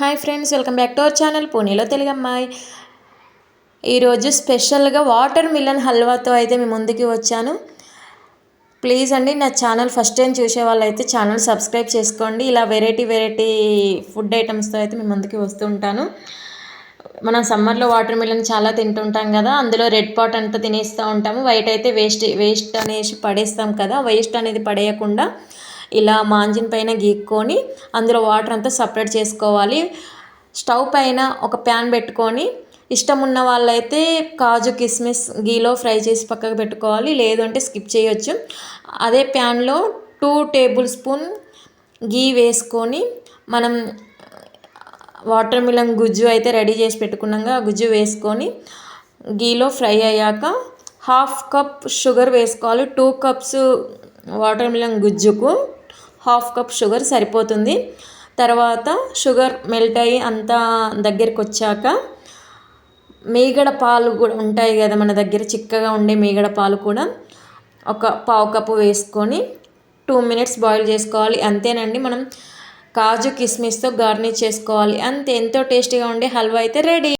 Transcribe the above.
Hi friends welcome back to our channel పూణేలో తెలుగమ్మాయి. ఈరోజు స్పెషల్గా వాటర్ మిలన్ హల్వాతో అయితే మీ ముందుకి వచ్చాను. ప్లీజ్ అండి నా ఛానల్ ఫస్ట్ టైం చూసే వాళ్ళైతే ఛానల్ సబ్స్క్రైబ్ చేసుకోండి. ఇలా వెరైటీ వెరైటీ ఫుడ్ ఐటమ్స్తో అయితే మీ ముందుకి వస్తూ ఉంటాను. మనం సమ్మర్లో వాటర్ మిలన్ చాలా తింటుంటాం కదా అందులో రెడ్ పాట్ అంతా తినేస్తూ ఉంటాము. వైట్ అయితే వేస్ట్ వేస్ట్ అనేసి పడేస్తాం కదా వేస్ట్ అనేది పడేయకుండా ఇలా మాంజిన్ పైన గీక్కొని అందులో వాటర్ అంతా సపరేట్ చేసుకోవాలి. స్టవ్ పైన ఒక ప్యాన్ పెట్టుకొని ఇష్టం ఉన్న వాళ్ళైతే కాజు కిస్మిస్ గీలో ఫ్రై చేసి పక్కకు పెట్టుకోవాలి. లేదు అంటే స్కిప్ చేయొచ్చు. అదే ప్యాన్లో టూ టేబుల్ స్పూన్ గీ వేసుకొని మనం వాటర్ మిలన్ గుజ్జు అయితే రెడీ చేసి పెట్టుకున్నాక ఆ గుజ్జు వేసుకొని గీలో ఫ్రై అయ్యాక హాఫ్ కప్ షుగర్ వేసుకోవాలి. టూ కప్స్ వాటర్ మిలన్ గుజ్జుకు. హాఫ్ కప్ షుగర్ సరిపోతుంది. తర్వాత షుగర్ మెల్ట్ అయ్యి అంతా దగ్గరికి వచ్చాక మీగడ పాలు కూడా ఉంటాయి కదా మన దగ్గర చిక్కగా ఉండే మీగడ పాలు కూడా ఒక పావు కప్పు వేసుకొని టూ మినిట్స్ బాయిల్ చేసుకోవాలి. అంతేనండి మనం కాజు కిస్మిస్తో గార్నిష్ చేసుకోవాలి. అంతే ఎంతో టేస్టీగా ఉండే హల్వా అయితే రెడీ.